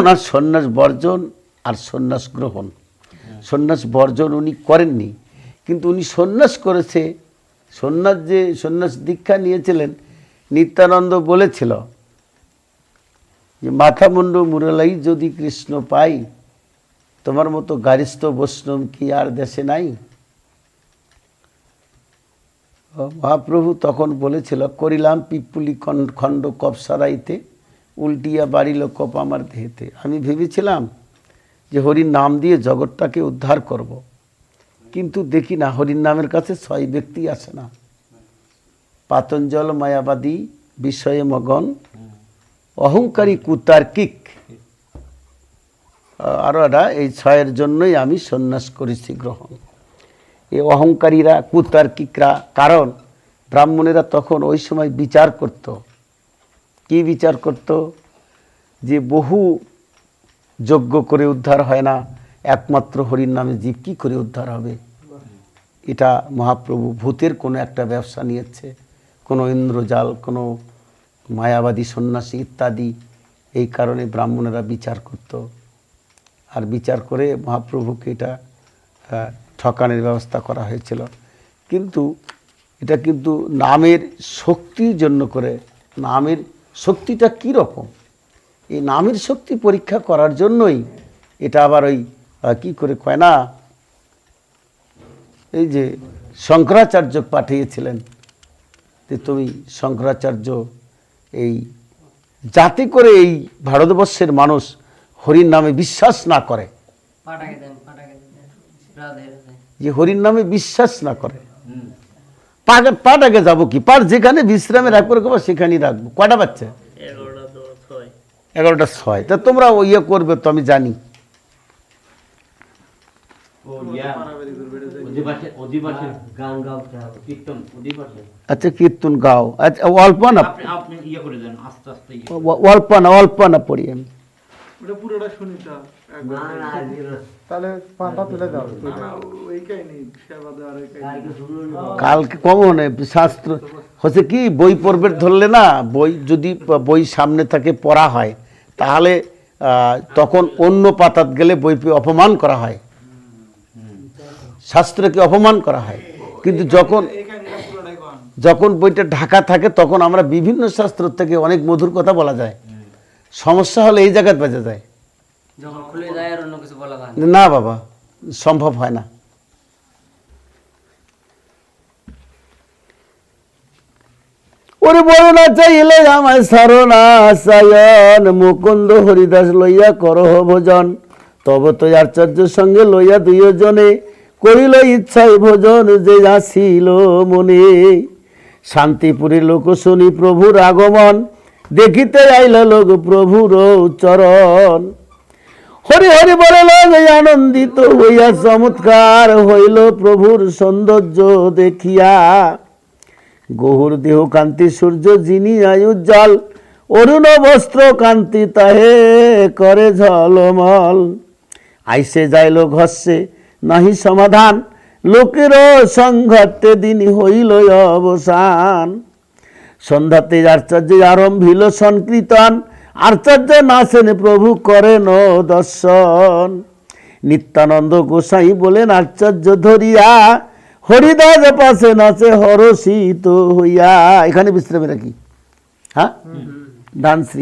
ওনার সন্ন্যাস বর্জন আর সন্ন্যাস গ্রহণ। সন্ন্যাস বর্জন উনি করেননি, কিন্তু উনি সন্ন্যাস করেছে। সন্ন্যাস যে, সন্ন্যাস দীক্ষা নিয়েছিলেন, নিত্যানন্দ বলেছিল যে মাথামুন্ড মুরালাই যদি কৃষ্ণ পাই, তোমার মতো গারিস্থ বৈষ্ণব কি আর দেশে নাই? মহাপ্রভু তখন বলেছিল, করিলাম পিপুলি খণ্ড- খণ্ড কপ সারাইতে উল্টিয়া বাড়িল আমার দেহেতে। আমি ভেবেছিলাম যে হরির নাম দিয়ে জগৎটাকে উদ্ধার করব। কিন্তু দেখি না, হরির নামের কাছে ছয় ব্যক্তি আসে না। পাতঞ্জল, মায়াবাদী বিষয়ে মগন, অহংকারী কুতার্কিক। আরও এরা এই ছয়ের জন্যই আমি সন্ন্যাস করেছি গ্রহণ। এই অহংকারীরা, কুতার্কিকরা, কারণ ব্রাহ্মণেরা তখন ওই সময় বিচার করত। কি বিচার করত যে বহু যজ্ঞ করে উদ্ধার হয় না, একমাত্র হরির নামে জীব কী করে উদ্ধার হবে? এটা মহাপ্রভু ভূতের কোনো একটা ব্যবসা নিয়েছে, কোনো ইন্দ্রজাল, কোনো মায়াবাদী সন্ন্যাসী ইত্যাদি, এই কারণে ব্রাহ্মণেরা বিচার করত। আর বিচার করে মহাপ্রভুকে এটা ঠকানোর ব্যবস্থা করা হয়েছিল। কিন্তু, এটা কিন্তু নামের শক্তির জন্য করে, নামের শক্তিটা কী রকম এই নামের শক্তি পরীক্ষা করার জন্যই এটা আবার ওই কি করে কয় না এই যে শঙ্করাচার্য পাঠিয়েছিলেন যে তুমি শঙ্করাচার্য এই যাতে করে এই ভারতবর্ষের মানুষ হরির নামে বিশ্বাস না করে। যে হরির নামে বিশ্বাস না করে। পাটাকে যাব কি? পাট যেখানে বিশ্রামে রাখব রাখব সেখানেই রাখব। কটা বাচ্চা এগারোটা ছয়। তা তোমরা ও ইয়ে করবে তো আমি জানি। ইয়া আচ্ছা কীর্তন গাও। আচ্ছা অল্প না আপনি আপনি ইয়ে করে দেন আস্তে আস্তে ইয়ে অ- অল্প না অল্প না পড়ি আমি। পুরোটা শুনিটা না না আজকে না। কালকে কমন শাস্ত্র হচ্ছে কি, বই পড়বে ধরলে না, বই যদি বই সামনে থাকে, পড়া হয়, তাহলে তখন অন্য পাতাত গেলে বই অপমান করা হয়। শাস্ত্রকে অপমান করা হয়। কিন্তু যখন যখন বইটা ঢাকা থাকে, তখন আমরা বিভিন্ন শাস্ত্র থেকে অনেক মধুর কথা বলা যায়। সমস্যা হলে এই জায়গায় বাজা যায়। না। বাবা, সম্ভব হয় না। ওরে না চাইলে আমায় মুকুন্দ হরিদাস লইয়া ভোজন। তব তো আচার্য সঙ্গে লইয়া দুইজনে করিল ইচ্ছায় ভোজন যে আসিল মনে। শান্তিপুরী লোক শুনি প্রভুর আগমন, দেখিতে আইল লোক প্রভুর চরণ। হরি হরি বলে আনন্দিত হইয়া চমৎকার হইল প্রভুর সৌন্দর্য দেখিয়া। গহুর দেহ কান্তি সূর্য, যিনি আয়ুজ্জ্বল অরুণ বস্ত্র কান্তি তাহে করে ঝলমল। আইসে যাইল ঘষে নাহি সমাধান, লোকের সংঘাতে দিন হইল অবসান। সন্ধ্যাতে আচার্য আরম্ভিল সংকীর্তন আচার্য নাচেন প্রভু করেন দর্শন। নিত্যানন্দ গোসাই বলেন আচার্য ধরিয়া হরিদাস পাশে নাচে হরষিত হইয়া। এখানে বিশ্রামে রাখি। হ্যাঁ? ডান্সরি